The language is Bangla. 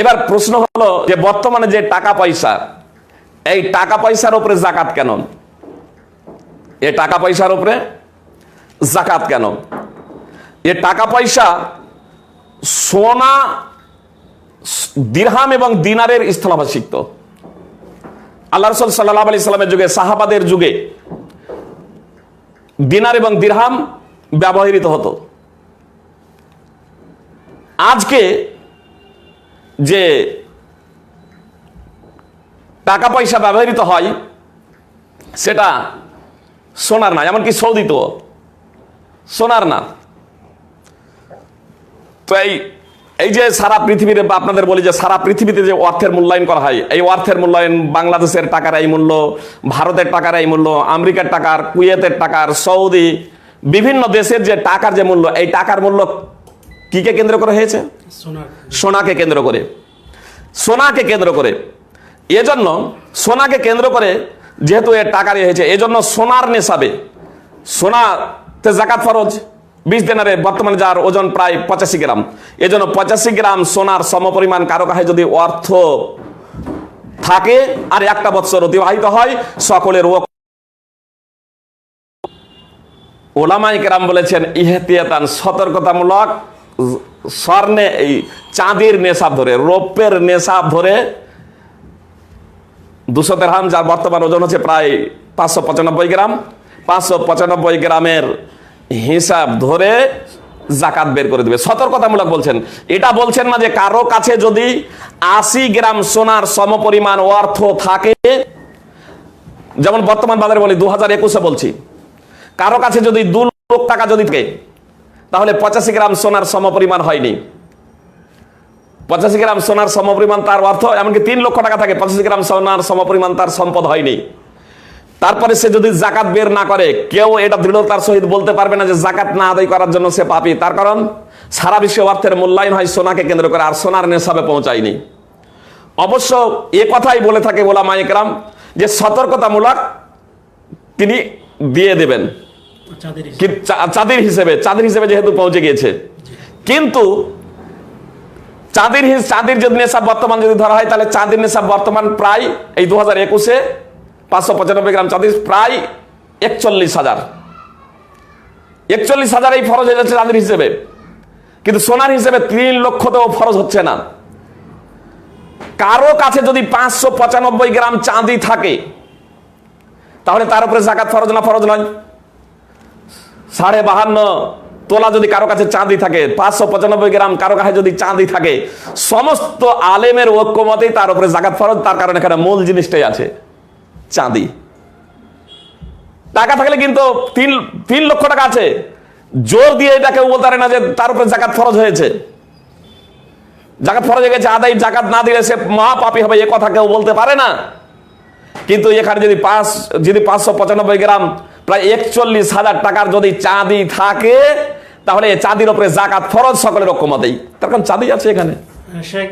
এবার প্রশ্ন হলো যে বর্তমানে যে টাকা পয়সা, এই টাকা পয়সার উপরে জাকাত কেন? এ টাকা পয়সার উপরে জাকাত কেন? এ টাকা পয়সা সোনা, দিরহাম এবং দিনারের স্থলাভাষিক্ত। আল্লাহ রসুল সাল্লাহ আলি সাল্লামের যুগে, সাহাবাদের যুগে দিনার এবং দিরহাম ব্যবহৃত হতো। আজকে যে টাকা পয়সা ব্যবহৃত হয়, সেটা সোনার না, এমনকি সৌদি তো সোনার না। তো এই এই যে সারা পৃথিবীতে বা আপনাদের বলি যে সারা পৃথিবীতে যে অর্থের মূল্যায়ন করা হয়, এই অর্থের মূল্যায়ন বাংলাদেশের টাকার এই মূল্য, ভারতের টাকার এই মূল্য, আমেরিকার টাকার, কুয়েতের টাকার, সৌদি, বিভিন্ন দেশের যে টাকার যে মূল্য, এই টাকার মূল্য কিকে কেন্দ্র করে হয়েছে? সোনাকে। কেন্দ্র করে। সোনাকে কেন্দ্র করে। এজন্য সোনাকে কেন্দ্র করে যেহেতু এর টাকা হয়েছে এজন্য সোনার নেশাবে। সোনাতে জাকাত ফরজ বিশ দিনারে বর্তমানে যার ওজন প্রায় পঁচাশি গ্রাম। এজন্য পঁচাশি গ্রাম সোনার সমপরিমাণ কারও কাছে যদি অর্থ থাকে আর একটা বৎসর অতিবাহিত হয় সকলের ও ওলামাই কেরাম বলেছেন ইহতিয়াতান সতর্কতামূলক স্বর্ণে এই চাঁদির নেশাব ধরে, রৌপ্যের নেশাব ধরে দুশো দেড়হাম যার বর্তমান ওজন হচ্ছে প্রায় পাঁচশো পঁচানব্বই গ্রাম, পাঁচশো পঁচানব্বই গ্রামের হিসাব ধরে জাকাত বের করে দেবে। সতর্কতামূলক বলছেন। এটা বলছেন না যে কারও কাছে যদি আশি গ্রাম সোনার সমপরিমাণ অর্থ থাকে, যেমন বর্তমান বাজারে বলি, দু হাজার একুশে বলছি, কারও কাছে যদি দু লক্ষ টাকা যদি থাকে তাহলে পঁচাশি গ্রাম সোনার সমপরিমাণ হয়নি। পঁচাশি গ্রাম সোনার সমপরিমাণ তার অর্থ, এমনকি তিন লক্ষ টাকা থাকে, পঁচাশি গ্রাম সোনার সমপরিমাণ তার সম্পদ হয়নি। তারপরে সে যদি জাকাত বের না করে, কেউ এটা দৃঢ়তার সহিত বলতে পারবে না যে জাকাত না আদায় করার জন্য সে পাপি। তার কারণ, সারা বিশ্বে অর্থের মূল্যায়ন হয় সোনাকে কেন্দ্র করে, আর সোনার নেশাবে পৌঁছায়নি। অবশ্য এ কথাই বলে থাকে ওলা মাইকরাম যে সতর্কতামূলক তিনি দিয়ে দেবেন। চাঁদের হিসাব। চাঁদির হিসেবে যেহেতু পৌঁছে গিয়েছে। কিন্তু চাঁদির চাঁদির যদি নেশাব বর্তমান যদি ধরা হয়, তাহলে চাঁদির নেশাব বর্তমান প্রায় এই দু হাজার একুশে পাঁচশো পঁচানব্বই গ্রাম চাঁদির প্রায় একচল্লিশ হাজার। একচল্লিশ হাজার এই ফরজ হয়ে যাচ্ছে চাঁদির হিসেবে। কিন্তু সোনার হিসেবে তিন লক্ষ তো ফরজ হচ্ছে না। কারও কাছে যদি পাঁচশো পঁচানব্বই গ্রাম চাঁদি থাকে, তাহলে তার উপরে জাকাত ফরজ না ফরজ নয়? সাড়ে বাহান্ন তোলা যদি কারও কাছে চাঁদি থাকে, পাঁচশো পঁচানব্বই গ্রাম কারও কাছে যদি চাঁদি থাকে, সমস্ত আলেমের ঐক্যমতেই তার উপরে জাকাত ফরজ, তার কারণে এখানে মূল জিনিসটাই আছে, চাঁদি। টাকা থাকলে কিন্তু তিন তিন লক্ষ টাকা আছে। জোর দিয়ে এটা কেউ বলতে পারে না যে তার উপরে জাকাত ফরজ হয়েছে। জাকাত ফরজ হয়ে গেছে, আদায় জাকাত না দিলে সে মহাপাপী হবে, এ কথা কেউ বলতে পারে না। কিন্তু এখানে যদি পাঁচ, যদি পাঁচশো পঁচানব্বই গ্রাম প্রায় একচল্লিশ হাজার টাকার যদি চাঁদি থাকে, তাহলে চাঁদির উপরে জাকাত ফরজ সকলের ঐক্যমতেই। তার কারণ চাঁদি আছে এখানে। শেখ